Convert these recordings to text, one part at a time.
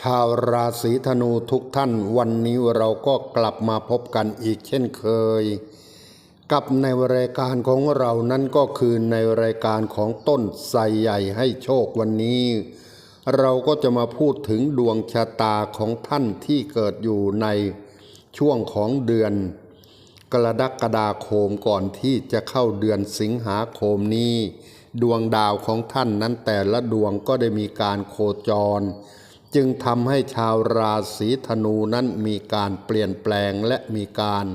ชาวราศีธนูทุกท่านวันนี้เราก็กลับมาพบกันอีกเช่นเคย กับในรายการของเรานั้นก็คือในรายการของต้นไทรใหญ่ให้โชควันนี้ เราก็จะมาพูดถึงดวงชะตาของท่านที่เกิดอยู่ในช่วงของเดือน กรกฎาคมก่อนที่จะเข้าเดือนสิงหาคมนี้ ดวงดาวของท่านนั้นแต่ละดวงก็ได้มีการโคจร จึงทำให้ชาวราศีธนูนั้นมีการเปลี่ยนแปลงและมีการ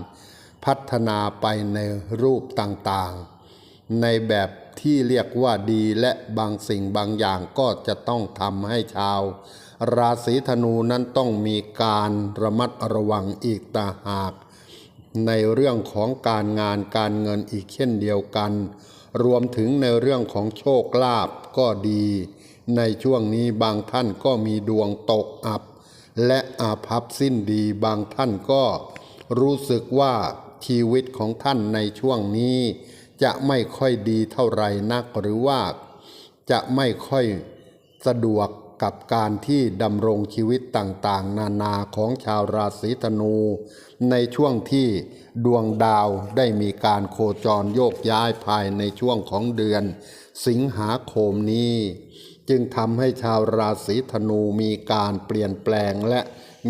พัฒนาไปในรูปต่างๆ ในแบบที่เรียกว่าดีและบางสิ่งบางอย่างก็จะต้องทำให้ชาว ราศีธนูนั้นต้องมีการระมัดระวังอีกต่างหาก ในเรื่องของการงานการเงินอีกเช่นเดียวกัน รวมถึงในเรื่องของโชคลาภก็ดี ในช่วงนี้บางท่านก็มีดวงตกอับ และอาภัพสิ้นดีบางท่านก็รู้สึกว่าชีวิตของท่านในช่วงนี้ จะไม่ค่อยดีเท่าไหร่นักหรือว่า จะไม่ค่อยสะดวกกับการที่ดำรงชีวิตต่างๆ นานาของชาวราศีธนู ในช่วงที่ดวงดาวได้มีการโคจรโยกย้ายภายในช่วงของเดือน สิงหาคมนี้ จึงทำให้ชาวราศีธนูมีการเปลี่ยนแปลงและ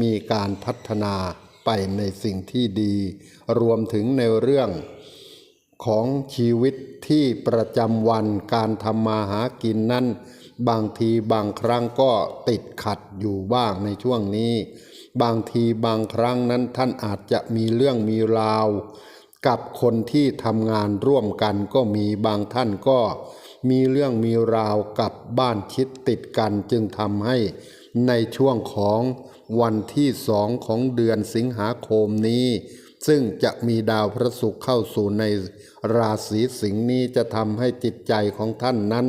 มีการพัฒนาไปในสิ่งที่ดี รวมถึงในเรื่องของชีวิตที่ประจำวันการทำมาหากินนั้น บางทีบางครั้งก็ติดขัดอยู่บ้างในช่วงนี้ บางทีบางครั้งนั้นท่านอาจจะมีเรื่องมีราว กับคนที่ทำงานร่วมกันก็มีบางท่านก็ มีเรื่องมีราวกับบ้านชิดติดกันจึงทำให้ในช่วงของวันที่สองของเดือนสิงหาคมนี้ ซึ่งจะมีดาวพระศุกร์เข้าสู่ในราศีสิงห์นี้จะทำให้จิตใจของท่านนั้น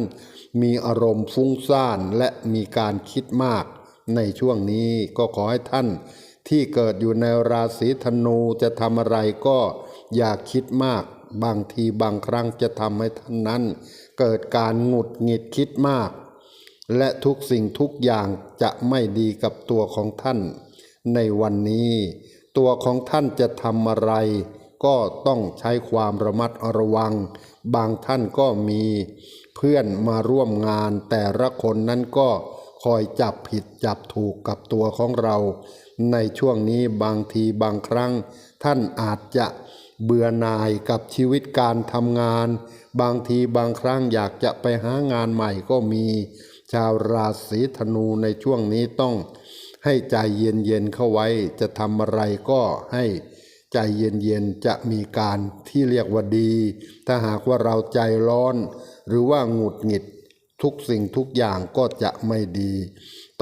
มีอารมณ์ฟุ้งซ่านและมีการคิดมาก ในช่วงนี้ก็ขอให้ท่านที่เกิดอยู่ในราศีธนูจะทำอะไรก็อย่าคิดมาก บางทีบางครั้งจะทำให้ท่านนั้น เกิดการหงุดหงิดคิดมาก และทุกสิ่งทุกอย่างจะไม่ดีกับตัวของท่าน ในวันนี้ ตัวของท่านจะทำอะไร ก็ต้องใช้ความระมัดระวัง บางท่านก็มีเพื่อนมาร่วมงานแต่ละคนนั้นก็คอยจับผิดจับถูกกับตัวของเรา ในช่วงนี้บางทีบางครั้ง ท่านอาจจะ เบื่อหน่ายกับชีวิตการทำงาน บางทีบางครั้งอยากจะไปหางานใหม่ก็มี ชาวราศีธนูในช่วงนี้ต้อง ให้ใจเย็นๆเข้าไว้ จะทำอะไรก็ให้ใจเย็นๆจะมีการที่เรียกว่าดี ถ้าหากว่าเราใจร้อน หรือว่าหงุดหงิด ทุกสิ่งทุกอย่างก็จะไม่ดี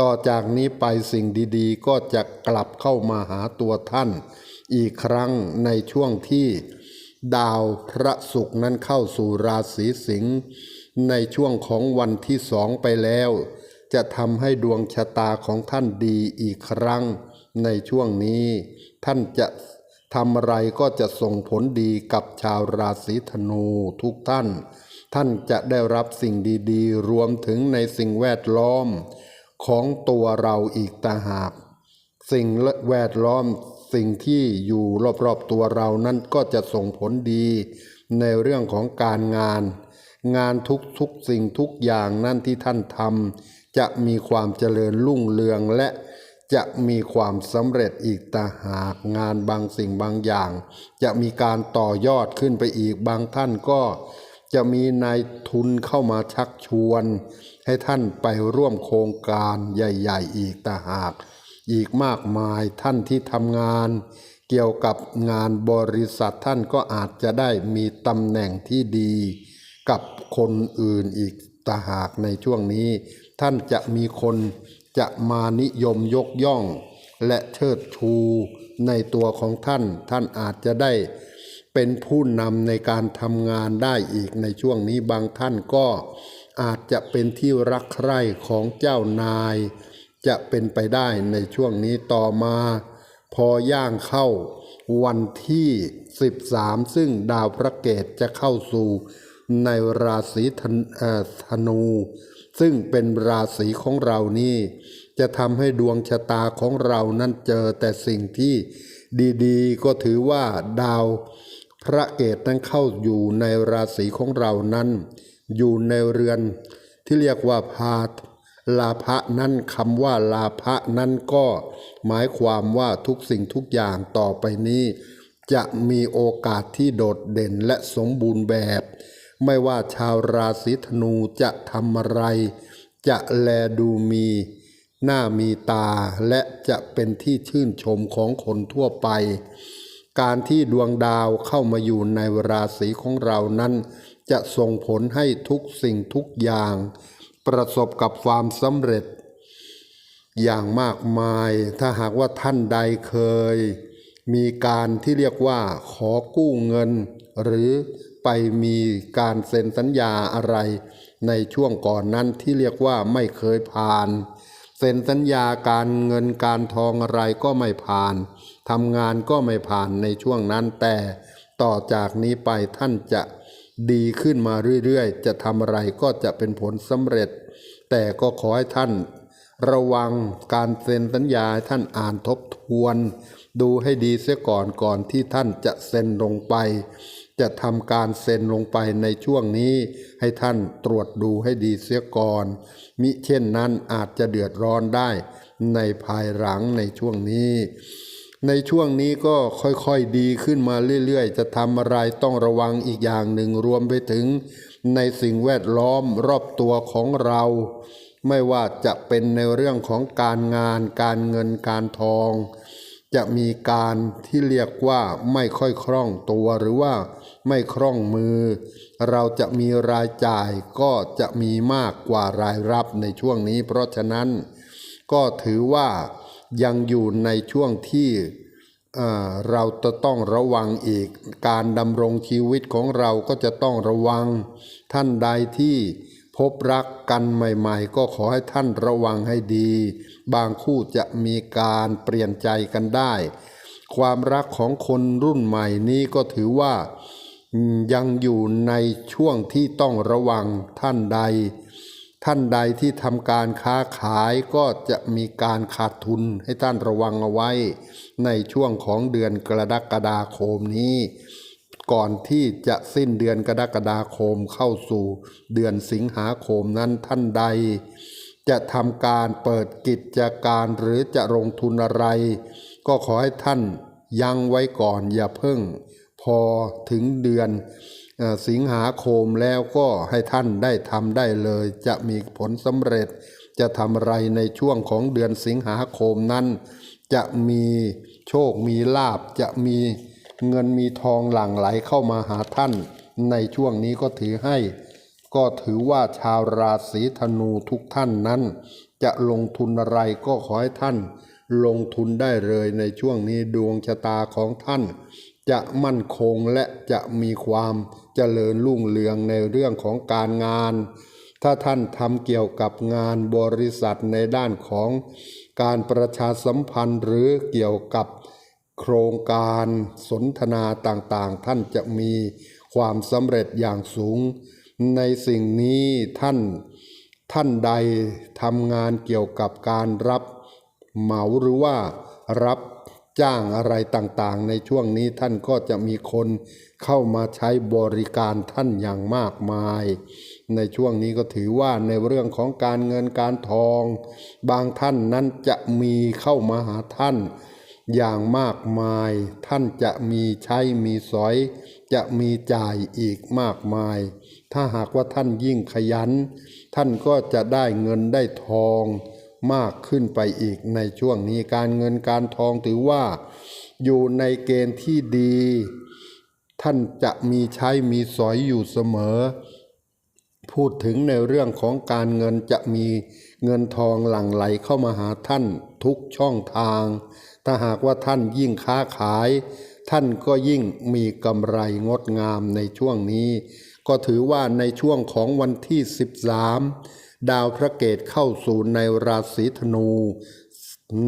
ต่อจากนี้ไปสิ่งดีๆ ก็จะกลับเข้ามาหาตัวท่าน อีกครั้งในช่วงที่ดาวพระศุกร์นั้นเข้าสู่ราศีสิงห์ในช่วงของวันที่สองไปแล้ว จะทำให้ดวงชะตาของท่านดีอีกครั้ง ในช่วงนี้ ท่านจะทำอะไรก็จะส่งผลดีกับชาวราศีธนูทุกท่าน ท่านจะได้รับสิ่งดีๆ รวมถึงในสิ่งแวดล้อมของตัวเราอีกต่างหาก สิ่งแวดล้อม สิ่งที่อยู่รอบๆตัวเรานั้นก็จะส่งผลดี ในเรื่องของการงาน งานทุกๆสิ่งทุกอย่างนั่นที่ท่านทำจะมีความเจริญรุ่งเรืองและจะมีความสำเร็จอีกต่างหากงานบางสิ่งบางอย่าง จะมีการต่อยอดขึ้นไปอีกบางท่านก็จะมีนายทุนเข้ามาชักชวน ให้ท่านไปร่วมโครงการใหญ่ ๆ อีกต่างหาก อีกมากมายท่านที่ทำงาน เกี่ยวกับงานบริษัทท่านก็อาจจะได้มีตำแหน่งที่ดี กับคนอื่นอีกต่หากในช่วงนี้ ท่านจะมีคนจะมานิยมยกย่อง และเชิดชูในตัวของท่าน ท่านอาจจะได้เป็นผู้นำในการทำงานได้อีกในช่วงนี้บางท่านก็อาจจะเป็นที่รักใคร่ของเจ้านาย จะเป็นไปได้ในช่วงนี้ต่อมา พอย่างเข้าวันที่ 13 ซึ่งดาวพระเกตจะเข้าสู่ในราศีธนู ซึ่งเป็นราศีของเรานี่ จะทำให้ดวงชะตาของเรานั้นเจอแต่สิ่งที่ดีๆ ก็ถือว่าดาวพระเกตนั้นเข้าอยู่ในราศีของเรานั้น อยู่ในเรือนที่เรียกว่าพา ลาภะนั้นคำว่าลาภะนั้นก็หมายความว่าทุกสิ่งทุกอย่างต่อไปนี้ จะมีโอกาสที่โดดเด่นและสมบูรณ์แบบ ไม่ว่าชาวราศีธนูจะทำอะไร จะแลดูมี หน้ามีตาและจะเป็นที่ชื่นชมของคนทั่วไป การที่ดวงดาวเข้ามาอยู่ในราศีของเรานั้น จะส่งผลให้ทุกสิ่งทุกอย่าง ประสบกับความสำเร็จ อย่างมากมาย ถ้าหากว่าท่านใดเคย มีการที่เรียกว่าขอกู้เงิน หรือไปมีการเซ็นสัญญาอะไร ในช่วงก่อนนั้นที่เรียกว่าไม่เคยผ่าน เซ็นสัญญาการเงินการทองอะไรก็ไม่ผ่านทำงานก็ไม่ผ่านในช่วงนั้นแต่ต่อจากนี้ไปท่านจะ ดีขึ้นมาเรื่อยๆ จะทำอะไรก็จะเป็นผลสำเร็จ แต่ก็ขอให้ท่าน ระวังการเซ็นสัญญาท่านอ่านทบทวน ดูให้ดีเสียก่อนก่อนที่ท่านจะเซ็นลงไป จะทำการเซ็นลงไปในช่วงนี้ ให้ท่านตรวจดูให้ดีเสียก่อน มิเช่นนั้นอาจจะเดือดร้อนได้ในภายหลังในช่วงนี้ ในช่วงนี้ก็ค่อยๆดีขึ้นมาเรื่อยๆ จะทำอะไรต้องระวังอีกอย่างหนึ่งรวมไปถึง ในสิ่งแวดล้อมรอบตัวของเรา ไม่ว่าจะเป็นในเรื่องของการงาน การเงินการทอง จะมีการที่เรียกว่าไม่ค่อยคล่องตัวหรือว่าไม่คล่องมือ เราจะมีรายจ่ายก็จะมีมากกว่ารายรับในช่วงนี้ เพราะฉะนั้นก็ถือว่า ยังอยู่ในช่วงที่เอ่อเราจะต้องระวังอีก การดำรงชีวิตของเราก็จะต้องระวัง ท่านใดที่พบรักกันใหม่ ๆ ก็ขอให้ท่านระวังให้ดี บางคู่จะมีการเปลี่ยนใจกันได้ ความรักของคนรุ่นใหม่นี้ก็ถือว่ายังอยู่ในช่วงที่ต้องระวังท่านใด ท่านใดที่ทำการค้าขายก็จะมีการขาดทุนให้ท่านระวังเอาไว้ ในช่วงของเดือนกรกฎาคมนี้ ก่อนที่จะสิ้นเดือนกรกฎาคมเข้าสู่เดือนสิงหาคมนั้นท่านใด จะทำการเปิดกิจการหรือจะลงทุนอะไร ก็ขอให้ท่านยั้งไว้ก่อนอย่าเพิ่ง อถึงเดือนสิงหาคมแล้วก็ให้ท่านได้ทำได้เลย จะมีผลสำเร็จ จะทำอะไรในช่วงของเดือนสิงหาคมนั้น จะมีโชคมีลาบจะมีเงินมีทองหลั่งไหลเข้ามาหาท่าน ในช่วงนี้ก็ถือให้ ก็ถือว่าชาวราศีธนูทุกท่านนั้น จะลงทุนอะไรก็ขอให้ท่าน ลงทุนได้เลยในช่วงนี้ดวงชะตาของท่าน จะมั่นคงและจะมีความเจริญรุ่งเรืองในเรื่องของการงาน ถ้าท่านทำเกี่ยวกับงานบริษัทในด้านของการประชาสัมพันธ์หรือเกี่ยวกับโครงการสนทนาต่างๆ ท่านจะมีความสำเร็จอย่างสูง ในสิ่งนี้ท่านท่านใดทำงานเกี่ยวกับการรับเหมาหรือว่ารับ จ้างอะไรต่างๆ ในช่วงนี้ท่านก็จะมีคนเข้ามาใช้บริการท่านอย่างมากมาย ในช่วงนี้ก็ถือว่าในเรื่องของการเงินการทอง บางท่านนั้นจะมีเข้ามาหาท่านอย่างมากมาย ท่านจะมีใช้มีสอย จะมีจ่ายอีกมากมาย ถ้าหากว่าท่านยิ่งขยัน ท่านก็จะได้เงินได้ทอง มากขึ้นไปอีกในช่วงนี้การเงินการทองถือว่า อยู่ในเกณฑ์ที่ดี ท่านจะมีใช้มีสอยอยู่เสมอ พูดถึงในเรื่องของการเงินจะมีเงินทองหลั่งไหลเข้ามาหาท่านทุกช่องทาง ถ้าหากว่าท่านยิ่งค้าขาย ท่านก็ยิ่งมีกำไรงดงามในช่วงนี้ ก็ถือว่าในช่วงของวันที่ 13 ดาวพระเกตเข้าสู่ในราศีธนู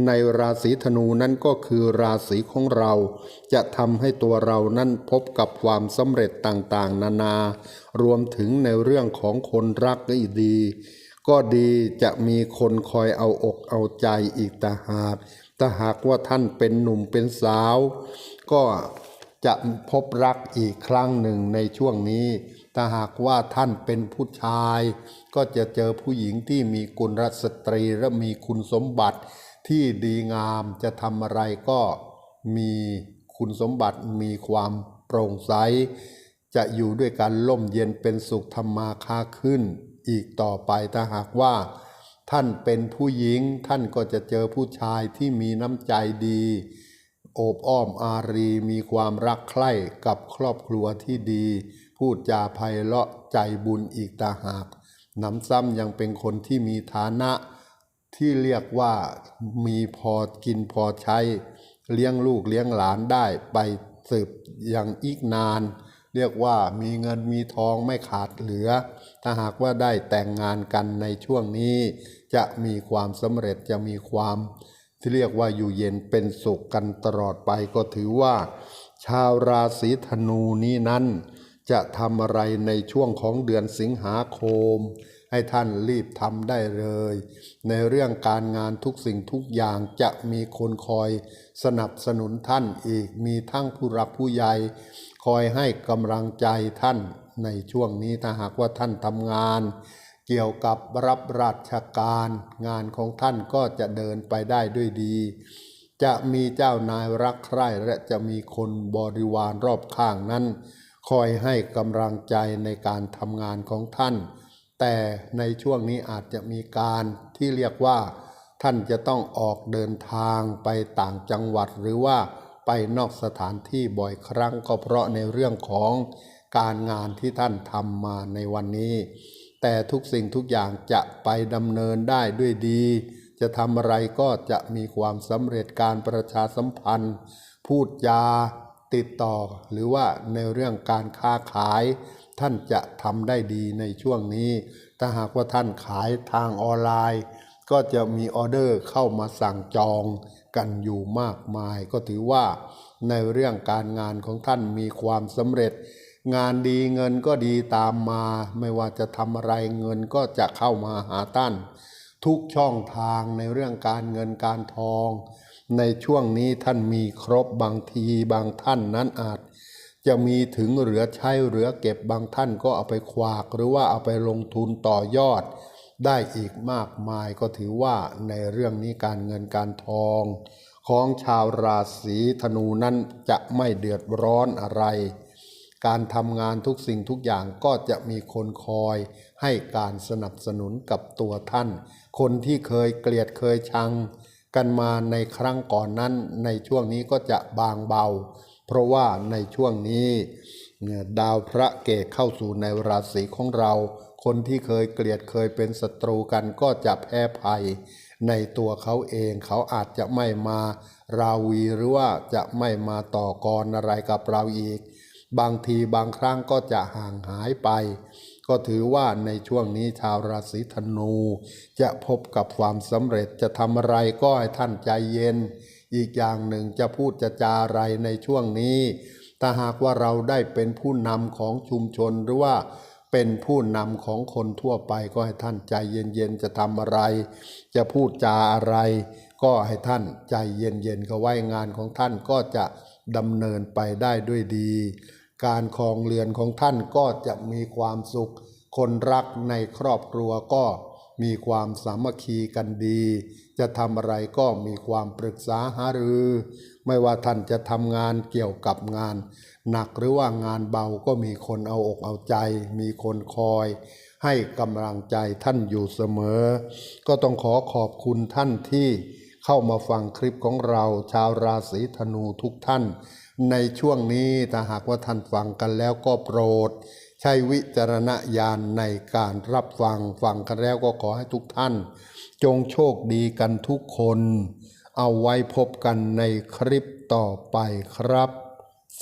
ในราศีธนูนั้นก็คือราศีของเรา จะทำให้ตัวเรานั้นพบกับความสำเร็จต่างๆ นานารวมถึงในเรื่องของคนรักก็ดี ก็ดีจะมีคนคอยเอาอกเอาใจอีกต่าหากถ้าหากว่าท่านเป็นหนุ่มเป็นสาว ก็ จะพบรักอีกครั้งหนึ่งในช่วงนี้ ถ้าหากว่าท่านเป็นผู้ชาย ก็จะเจอผู้หญิงที่มีกุลสตรีและมีคุณสมบัติที่ดีงามจะทำอะไรก็มีคุณสมบัติมีความโปร่งใส จะอยู่ด้วยกันล่มเย็นเป็นสุขธรรมาค้าขึ้น อีกต่อไปถ้าหากว่า ท่านเป็นผู้หญิงท่านก็จะเจอผู้ชายที่มีน้ำใจดี โอบอ้อมอารีมีความรักใคร่กับครอบครัวที่ดี พูดจาไพเราะใจบุญอีกตาหากหนำซ้ำยังเป็นคนที่มีฐานะ ที่เรียกว่ามีพอกินพอใช้ เลี้ยงลูกเลี้ยงหลานได้ไปสืบอย่างอีกนาน เรียกว่ามีเงินมีทองไม่ขาดเหลือ ถ้าหากว่าได้แต่งงานกันในช่วงนี้ จะมีความสำเร็จจะมีความ ที่เรียกว่าอยู่เย็นเป็นสุขกันตลอดไปก็ถือว่า ชาวราศีธนูนี้นั้น จะทำอะไรในช่วงของเดือนสิงหาคม ให้ท่านรีบทำได้เลย ในเรื่องการงานทุกสิ่งทุกอย่างจะมีคนคอยสนับสนุนท่านอีกมีทั้งผู้รักผู้ใหญ่คอยให้กำลังใจท่านในช่วงนี้ถ้าหากว่าท่านทำงาน เกี่ยวกับรับราชการ งานของท่านก็จะเดินไปได้ด้วยดี จะมีเจ้านายรักใคร่และจะมีคนบริวารรอบข้างนั้น คอยให้กำลังใจในการทำงานของท่าน แต่ในช่วงนี้อาจจะมีการที่เรียกว่า ท่านจะต้องออกเดินทางไปต่างจังหวัดหรือว่าไปนอกสถานที่บ่อยครั้งก็เพราะในเรื่องของการงานที่ท่านทำมาในวันนี้ แต่ทุกสิ่งทุกอย่างจะไปดำเนินได้ด้วยดี จะทำอะไรก็จะมีความสำเร็จการประชาสัมพันธ์ พูดจาติดต่อ หรือว่าในเรื่องการค้าขาย ท่านจะทำได้ดีในช่วงนี้ ถ้าหากว่าท่านขายทางออนไลน์ ก็จะมีออเดอร์เข้ามาสั่งจองกันอยู่มากมาย ก็ถือว่าในเรื่องการงานของท่านมีความสำเร็จ งานดีเงินก็ดีตามมา ไม่ว่าจะทำอะไรเงินก็จะเข้ามาหาท่านทุกช่องทางในเรื่องการเงินการทอง ในช่วงนี้ท่านมีครบบางทีบางท่านนั้นอาจ จะมีถึงเหลือใช้เหลือเก็บบางท่านก็เอาไปขวาก หรือว่าเอาไปลงทุนต่อยอด ได้อีกมากมายก็ถือว่าในเรื่องนี้การเงินการทอง ของชาวราศีธนูนั้นจะไม่เดือดร้อนอะไร การทำงานทุกสิ่งทุกอย่างก็จะมีคนคอยให้การสนับสนุนกับตัวท่าน คนที่เคยเกลียดเคยชัง กันมาในครั้งก่อนนั้น ในช่วงนี้ก็จะบางเบา เพราะว่าในช่วงนี้ดาวพระเกตเข้าสู่ในราศีของเรา คนที่เคยเกลียดเคยเป็นศัตรูกันก็จะแพ้ภัย ในตัวเขาเองเขาอาจจะไม่มาราวีหรือว่าจะไม่มาต่อกรอะไรกับเราอีก บางทีบางครั้งก็จะห่างหายไป ก็ถือว่าในช่วงนี้ชาวราศีธนู จะพบกับความสำเร็จจะทำอะไรก็ให้ท่านใจเย็น อีกอย่างหนึ่งจะพูดจะจาอะไรในช่วงนี้ ถ้าหากว่าเราได้เป็นผู้นำของชุมชนหรือว่าเป็นผู้นำของคนทั่วไปก็ให้ท่านใจเย็นๆจะทำอะไร จะพูดจาอะไร ก็ให้ท่านใจเย็นๆก็ไว้งานของท่านก็จะดำเนินไปได้ด้วยดี การครองเรือนของท่านก็จะมีความสุข คนรักในครอบครัวก็มีความสามัคคีกันดี จะทำอะไรก็มีความปรึกษาหารือ ไม่ว่าท่านจะทำงานเกี่ยวกับงาน หนักหรือว่างานเบาก็มีคนเอาอกเอาใจ มีคนคอย ให้กำลังใจท่านอยู่เสมอ ก็ต้องขอขอบคุณท่านที่ เข้ามาฟังคลิปของเราชาวราศีธนูทุกท่าน ในช่วงนี้ถ้าหากว่าท่านฟังกันแล้วก็โปรด ใช้วิจารณญาณในการรับฟังฟังกันแล้วก็ขอให้ทุกท่าน จงโชคดีกันทุกคน เอาไว้พบกันในคลิปต่อไปครับ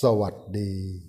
สวัสดี